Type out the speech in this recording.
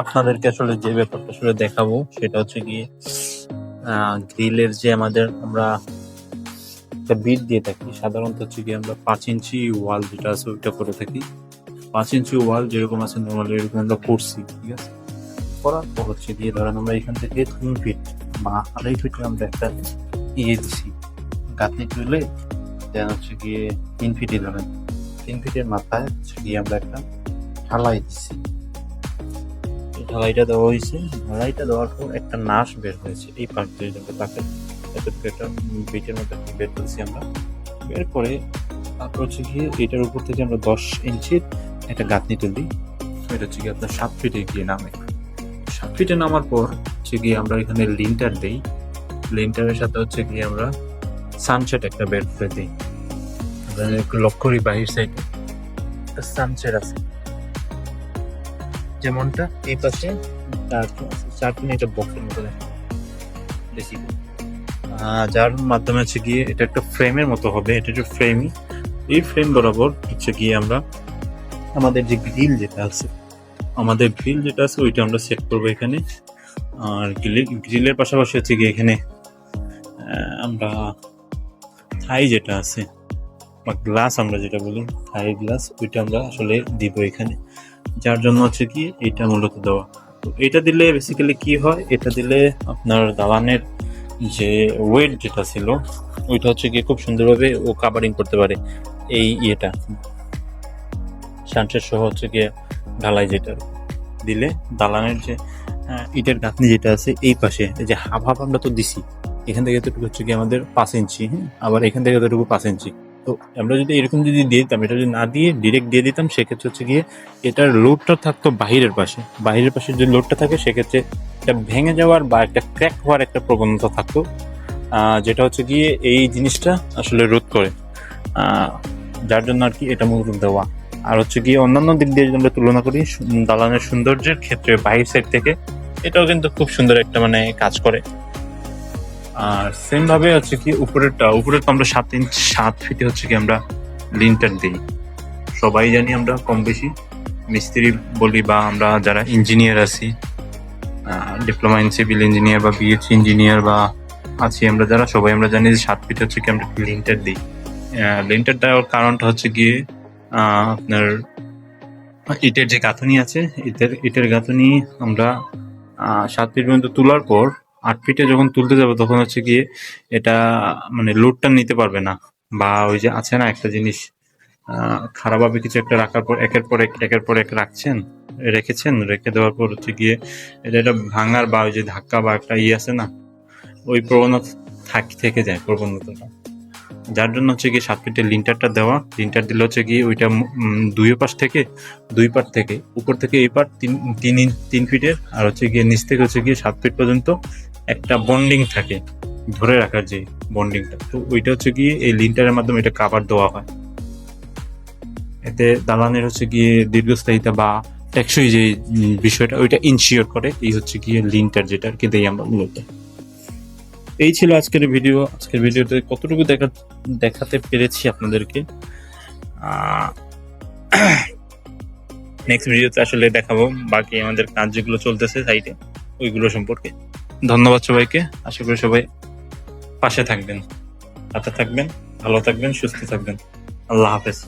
আপনাদেরকে আসলে যে ব্যাপারটা আসলে দেখাবো, সেটা হচ্ছে গিয়ে গ্রিলের যে আমাদের আমরা একটা বিট দিয়ে থাকি, সাধারণত হচ্ছে গিয়ে আমরা পাঁচ ইঞ্চি ওয়াল যেটা আছে ওইটা করে থাকি। পাঁচ ইঞ্চি ওয়াল যেরকম আছে নর্মালি এরকম আমরা করছি, ঠিক আছে? করার পর হচ্ছে গিয়ে ধরেন আমরা এখান থেকে তিন ফিট বা আড়াই ফিটে আমরা একটা ইয়ে দিছি, গাঁথনি তুলে, দেন হচ্ছে গিয়ে তিন ফিটই ধরেন। তিন ফিটের মাথায় হচ্ছে গিয়ে আমরা একটা ঢালাই দিছি। ঢালাইটা দেওয়া হয়েছে। ঢালাইটা দেওয়ার পর একটা নাশ বের হয়েছে। এই দিয়ে তাকে একটা বিটের মধ্যে বের করেছি আমরা। বের করে তারপর হচ্ছে গিয়ে এটার উপর থেকে আমরা দশ ইঞ্চির একটা গাঁথনি তুলি। এটা হচ্ছে গিয়ে আপনার সাত ফিটে গিয়ে নামে। সাত ফিটে নামার পর হচ্ছে গিয়ে আমরা এখানে লিন্টার দিই। লিন্টারের সাথে হচ্ছে গিয়ে আমরা সানসেট একটা বের করে দিই। আপনারা লক্ষ্য করি বাহির সাইডে একটা সানসেট আছে। যেমনটা এই পাশে চারটে এটা বক্সের মতো যার মাধ্যমে হচ্ছে গিয়ে এটা একটা ফ্রেমের মতো হবে, এটা একটা ফ্রেমই এই ফ্রেম বরাবর হচ্ছে গিয়ে আমরা আমাদের যে গ্রিল যেটা আছে, আমাদের গ্রিল যেটা আছে, ওইটা আমরা সেট করব এখানে। আর গ্রিলের পাশাপাশি হচ্ছে গিয়ে এখানে আমরা থাই যেটা আছে, বা গ্লাস আমরা যেটা বলি থাই গ্লাস ওইটা আমরা আসলে দিব এখানে। যার জন্য হচ্ছে কি এটা মূলত দেওয়া। তো এটা দিলে বেসিক্যালি কি হয়? এটা দিলে আপনার দালানের যে ওয়েট যেটা ছিল, ওইটা হচ্ছে গিয়ে খুব সুন্দরভাবে ও কাভারিং করতে পারে এই ইয়েটা। সানসেট সহ হচ্ছে গিয়ে ঢালাই যেটা দিলে দালানের যে ইটের গাঁথনি যেটা আছে এই পাশে যে হাফ হাফ আমরা তো দিছি, এখান থেকে এতটুকু হচ্ছে কি আমাদের পাঁচ ইঞ্চি হ্যাঁ আবার এখান থেকে এতটুকু পাঁচ ইঞ্চি। তো আমরা যদি এরকম যদি দিয়ে দিতাম, এটা যদি না দিয়ে ডিরেক্ট দিয়ে দিতাম, সেক্ষেত্রে হচ্ছে গিয়ে এটার লোডটা থাকতো বাহিরের পাশে। বাহিরের পাশে যে লোডটা থাকে, সেক্ষেত্রে এটা ভেঙে যাওয়ার বা একটা ক্র্যাক হওয়ার একটা প্রবণতা থাকতো যেটা হচ্ছে গিয়ে এই জিনিসটা আসলে রোধ করে। যার জন্য আর কি এটা মূলত দেওয়া। আর হচ্ছে গিয়ে অন্যান্য দিক দিয়ে যদি আমরা তুলনা করি, দালানের সৌন্দর্যের ক্ষেত্রে বাহির সাইড থেকে, এটাও কিন্তু খুব সুন্দর একটা মানে কাজ করে। আর সেম ভাবে হচ্ছে কি উপরেরটা উপরের তো আমরা সাত ইঞ্চ সাত ফিটে হচ্ছে কি আমরা লিন্টার দিই। সবাই জানি আমরা কম বেশি, মিস্ত্রি বলি বা আমরা যারা ইঞ্জিনিয়ার আছি ডিপ্লোমা ইন সিভিল ইঞ্জিনিয়ার বা বিএসসি ইঞ্জিনিয়ার বা আছি আমরা যারা, সবাই আমরা জানি যে সাত ফিট হচ্ছে কি আমরা লিন্টার দিই। লিন্টার দেওয়ার কারণটা হচ্ছে গিয়ে আপনার ইটের যে গাঁথনি আছে, ইটের ইটের গাঁথনি আমরা সাত ফিট পর্যন্ত তোলার পর আট ফিটে যখন তুলতে যাবে, তখন হচ্ছে গিয়ে এটা মানে লোডটা নিতে পারবে না। বা ওই যে আছে না একটা জিনিস খারাপ খারাপভাবে কিছু একটা রাখার পর, একের পর এক, একের পর এক রাখছেন, রেখেছেন, রেখে দেওয়ার পর হচ্ছে গিয়ে এটা এটা ভাঙার বা ওই যে ধাক্কা বা একটা ইয়ে আছে না, ওই প্রবণতা থাকি, থেকে যায় প্রবণতাটা। যার জন্য হচ্ছে গিয়ে সাত ফিটের লিন্টারটা দেওয়া। লিন্টার দিলে হচ্ছে গিয়ে ওইটা দুই পাশ থেকে, দুই পার থেকে, উপর থেকে এই পার তিন তিন তিন ফিটের, আর হচ্ছে গিয়ে নিচ থেকে হচ্ছে গিয়ে সাত ফিট পর্যন্ত একটা বন্ডিং থাকে ধরে রাখার যে বন্ডিংটা তো ওইটা হচ্ছে গিয়ে এই লিন্টারের মাধ্যমে এটা কাভার দেওয়া হয়। এতে দালানের হচ্ছে গিয়ে দীর্ঘস্থায়িতা বা টেকসই যে বিষয়টা, ওইটা ইনশিওর করে এই হচ্ছে গিয়ে লিন্টার যেটা আর কি দেই আমরা মূলত। এই ছিল আজকের ভিডিও আজকের ভিডিওতে কতটুকু দেখা দেখাতে পেরেছি আপনাদেরকে? নেক্সট ভিডিওতে আসলে দেখাবো বাকি আমাদের কাজ যেগুলো চলতেছে সাইটে ওইগুলো সম্পর্কে। ধন্যবাদ সবাইকে। আশা করি সবাই পাশে থাকবেন। সাথে থাকবেন, ভালো থাকবেন, সুস্থ থাকবেন। আল্লাহ হাফেজ।